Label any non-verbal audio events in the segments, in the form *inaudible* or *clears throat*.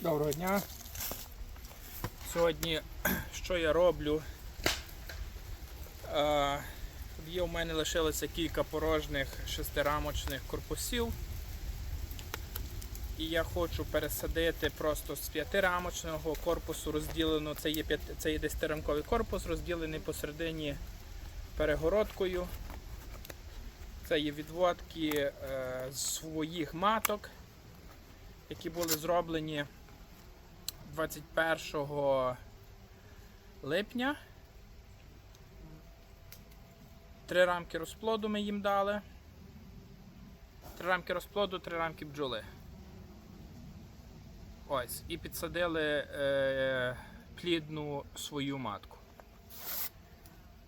Доброго дня. Сьогодні *clears throat* що я роблю? Є у мене лишилося кілька порожніх шестирамочних корпусів. І я хочу пересадити просто з п'ятирамочного корпусу розділено, це є, п'яти- це є десятирамковий корпус, розділений посередині перегородкою. Це є відводки е, своїх маток, які були зроблені 21 липня. Три рамки розплоду ми їм дали. Три рамки розплоду, три рамки бджоли. Ось. І підсадили е, плідну свою матку.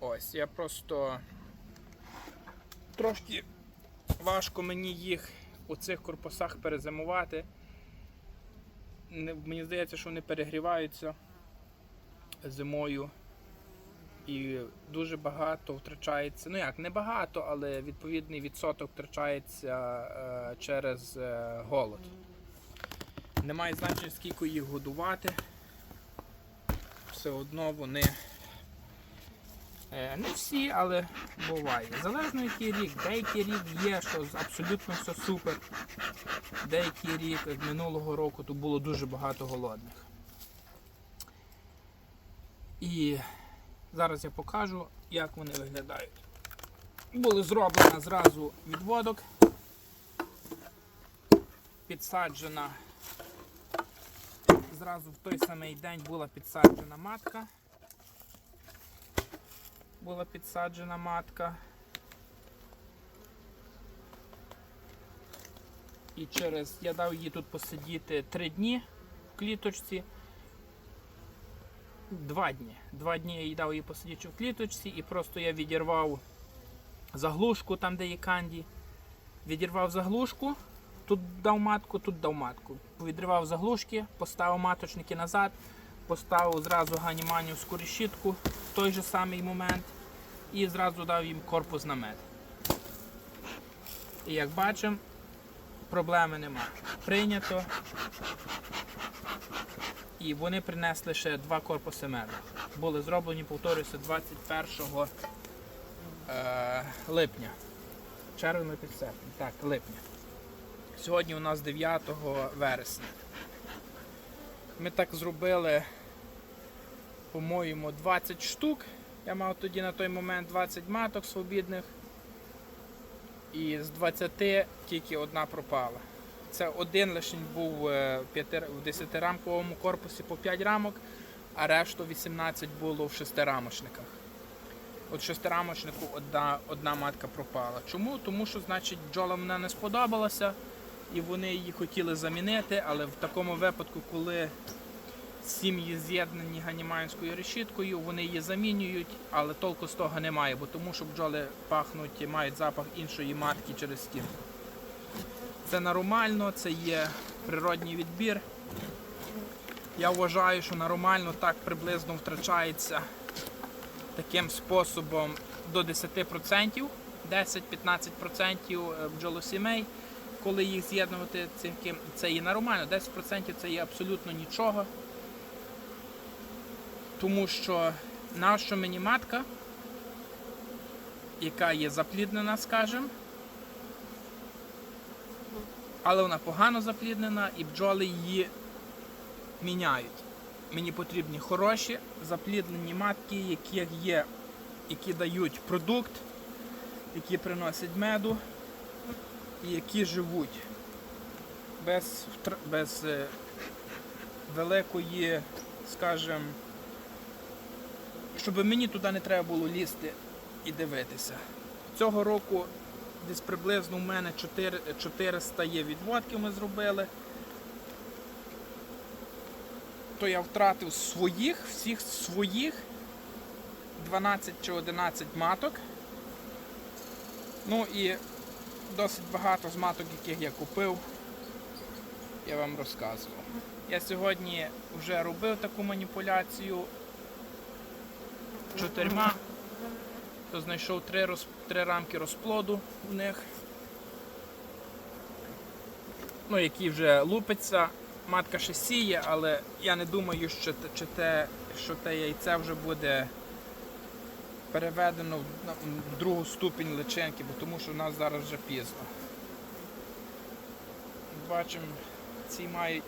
Ось, я просто трошки важко мені їх у цих корпусах перезимувати. Не- Мені здається, що вони перегріваються зимою. І дуже багато втрачається. Ну як, не багато, але відповідний відсоток втрачається е, через е, голод. Немає значення, скільки їх годувати. Все одно вони не всі, але буває. Залежно який рік. Деякий рік є, що абсолютно все супер. Деякий рік, минулого року, то було дуже багато голодних. І зараз я покажу, як вони виглядають. Було зроблено зразу відводок, підсаджена. Зразу в той самий день була підсаджена матка. Була підсаджена матка. І через я дав їй тут посидіти 3 дні в кліточці. Два дні. Два дні я дав їй посидіти в кліточці і просто я відірвав заглушку там, де є канді. Відірвав заглушку, тут дав матку, тут дав матку. Відривав заглушки, поставив маточники назад, поставив зразу ганіманівську решітку в той же самий момент і зразу дав їм корпус на мед. І як бачимо, проблеми нема. Прийнято. І вони принесли ще два корпуси меду. Були зроблені, повторюся, 21 е, липня. Червня під серпень. Так, липня. Сьогодні у нас 9 вересня. Ми так зробили, по-моєму, 20 штук. Я мав тоді на той момент 20 маток свобідних. І з 20 тільки одна пропала. Це один лише був е, в 10-рамковому корпусі по 5 рамок, а решту 18 було в шестирамочниках. От шестирамочнику одна, одна матка пропала. Чому? Тому що, значить, бджолам вона не сподобалася, і вони її хотіли замінити, але в такому випадку, коли сім'ї з'єднані ганіманською решіткою, вони її замінюють, але толку з того немає, бо тому що бджоли пахнуть, мають запах іншої матки через стінку. Це нормально, це є природній відбір. Я вважаю, що нормально так приблизно втрачається таким способом до 10%, 10-15% бджолосімей. Коли їх з'єднувати, це є нормально, 10% це є абсолютно нічого. Тому що наша мені матка, яка є запліднена, скажімо, але вона погано запліднена і бджоли її міняють. Мені потрібні хороші запліднені матки, які є, які дають продукт, які приносять меду і які живуть без, без е, великої, скажімо, щоб мені туди не треба було лізти і дивитися. Цього року десь приблизно у мене 400 є відводки ми зробили. То я втратив своїх, всіх своїх 12 чи 11 маток. Ну і досить багато з маток, яких я купив, я вам розказував. Я сьогодні вже робив таку маніпуляцію чотирма, то знайшов три, роз, три рамки розплоду у них. Ну, які вже лупиться матка ще сіє, але я не думаю, що, чи те, що те яйце вже буде переведено в другу ступінь личинки, бо тому що в нас зараз вже пізно. Бачимо, ці мають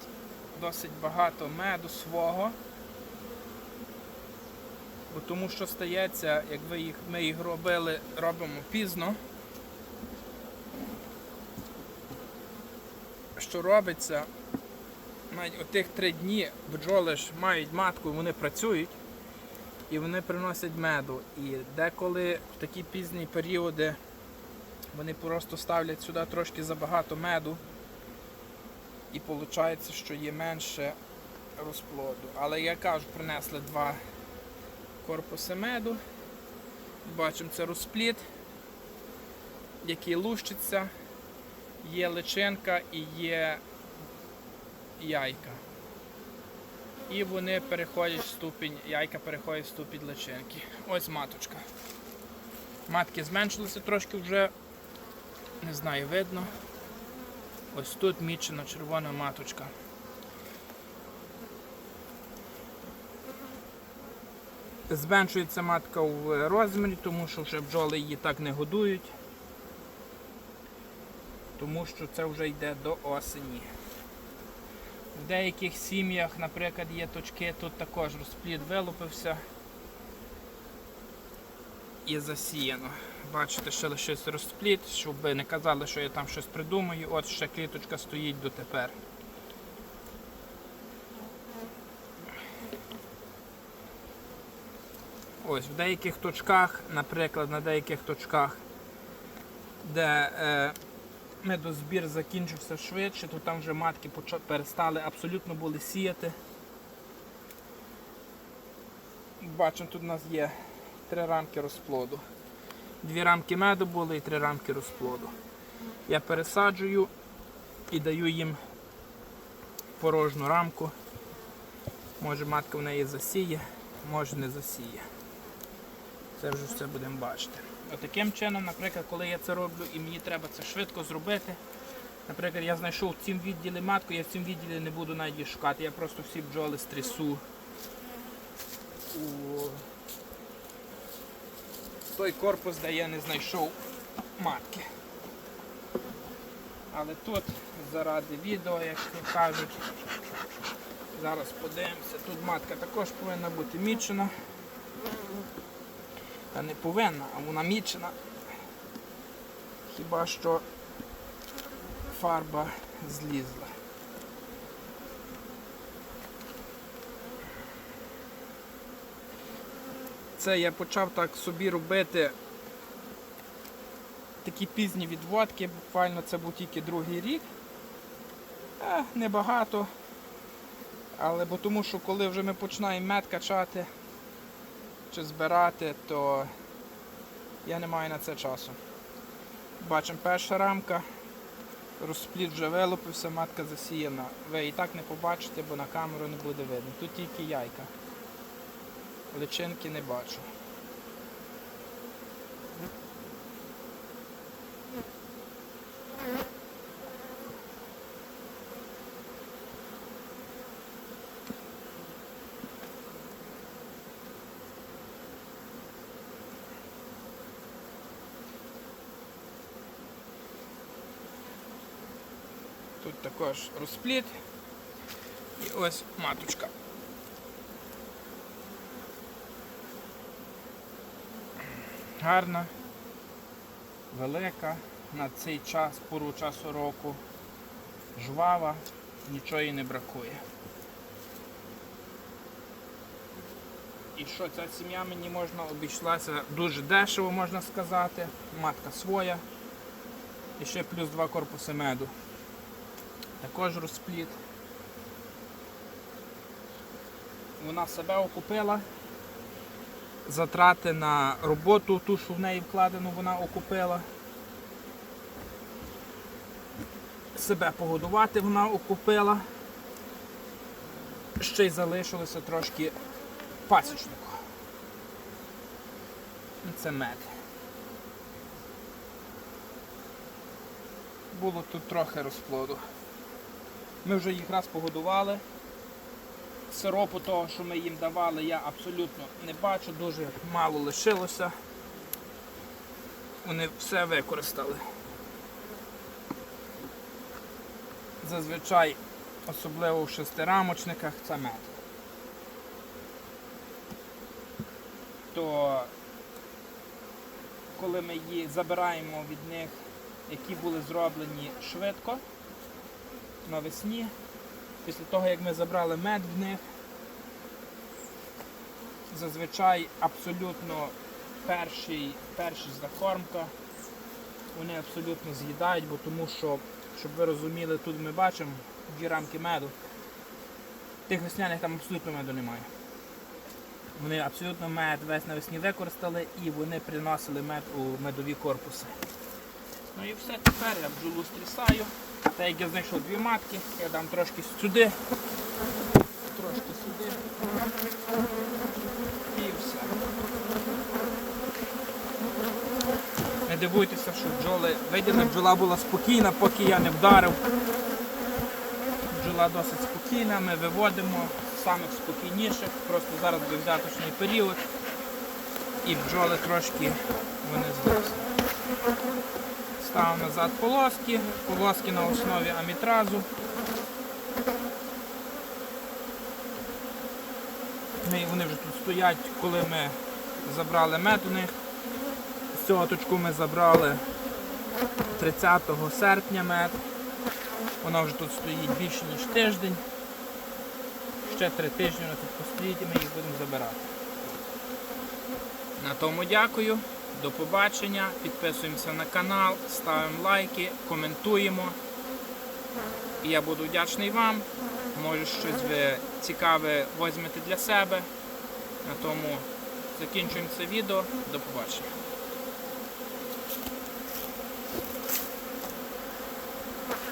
досить багато меду свого. Бо тому що стається, як ви їх, ми їх робили, робимо пізно. Що робиться, навіть отих три дні бджоли ж мають матку, вони працюють і вони приносять меду. І деколи в такі пізні періоди вони просто ставлять сюди трошки забагато меду. І виходить, що є менше розплоду. Але я кажу, принесли два корпуси меду. Бачимо, це розплід, який лущиться, є личинка і є яйка. І вони переходять в ступінь, яйка переходять в ступінь личинки. Ось маточка. Матки зменшилися трошки вже, не знаю, видно. Ось тут мічена червона маточка. Зменшується матка в розмірі, тому що вже бджоли її так не годують. Тому що це вже йде до осені. В деяких сім'ях, наприклад, є точки, тут також розплід вилупився і засіяно. Бачите, ще лишився розплід, щоб не казали, що я там щось придумаю. От ще кліточка стоїть дотепер. Ось в деяких точках, наприклад, на деяких точках, де е, медозбір закінчився швидше, то там вже матки перестали абсолютно були сіяти. Бачимо, тут у нас є три рамки розплоду. Дві рамки меду були і три рамки розплоду. Я пересаджую і даю їм порожню рамку. Може матка в неї засіє, може не засіє. Це вже все будемо бачити. Отаким чином, наприклад, коли я це роблю і мені треба це швидко зробити. Наприклад, я знайшов в цім відділі матку, я в цім відділі не буду навіть її шукати. Я просто всі бджоли стрісу у той корпус, де я не знайшов матки. Але тут заради відео, як кажуть, зараз подивимося, тут матка також повинна бути мічена. Та не повинна, а вона мічена. Хіба що фарба злізла. Це я почав так собі робити такі пізні відводки, буквально це був тільки другий рік. Е, небагато. Але бо тому що коли вже ми починаємо мед качати чи збирати, то я не маю на це часу. Бачимо перша рамка, розплід вже вилупився, матка засіяна. Ви і так не побачите, бо на камеру не буде видно. Тут тільки яйка. Личинки не бачу. Тут також розплід. І ось маточка. Гарна, велика, на цей час, пору часу року, жвава, нічого їй не бракує. І що ця сім'я мені можна обійшлася дуже дешево, можна сказати. Матка своя. І ще плюс два корпуси меду. Також розпліт. Вона себе окупила. Затрати на роботу, ту, що в неї вкладено, вона окупила. Себе погодувати вона окупила. Ще й залишилося трошки пасічнику. І Це мед. Було тут трохи розплоду. Ми вже їх раз погодували. Сиропу того, що ми їм давали, я абсолютно не бачу, дуже мало лишилося. Вони все використали. Зазвичай, особливо в шестирамочниках, це мед. То коли ми її забираємо від них, які були зроблені швидко навесні, після того як ми забрали мед в них, зазвичай абсолютно перший, перша закормка, вони абсолютно з'їдають, бо тому що, щоб ви розуміли, тут ми бачимо дві рамки меду. Тих весняних там абсолютно меду немає. Вони абсолютно мед весь навесні використали і вони приносили мед у медові корпуси. Ну і все, тепер я бджолу стрісаю. Та як я знайшов дві матки, я дам трошки сюди, трошки сюди. І все. Не дивуйтеся, що бджоли виділи, бджола була спокійна, поки я не вдарив. Бджола досить спокійна, ми виводимо самих спокійніших, просто зараз взяточний період і бджоли трошки вони злилися. Ставимо назад полоски, полоски на основі амітразу. Вони вже тут стоять, коли ми забрали мед у них. З цього точку ми забрали 30 серпня мед. Вона вже тут стоїть більше ніж тиждень. Ще три тижні вона тут постоїть і ми їх будемо забирати. На тому дякую. До побачення. Підписуємося на канал, ставимо лайки, коментуємо. І я буду вдячний вам. Може щось ви цікаве візьмете для себе. На тому закінчуємо це відео. До побачення.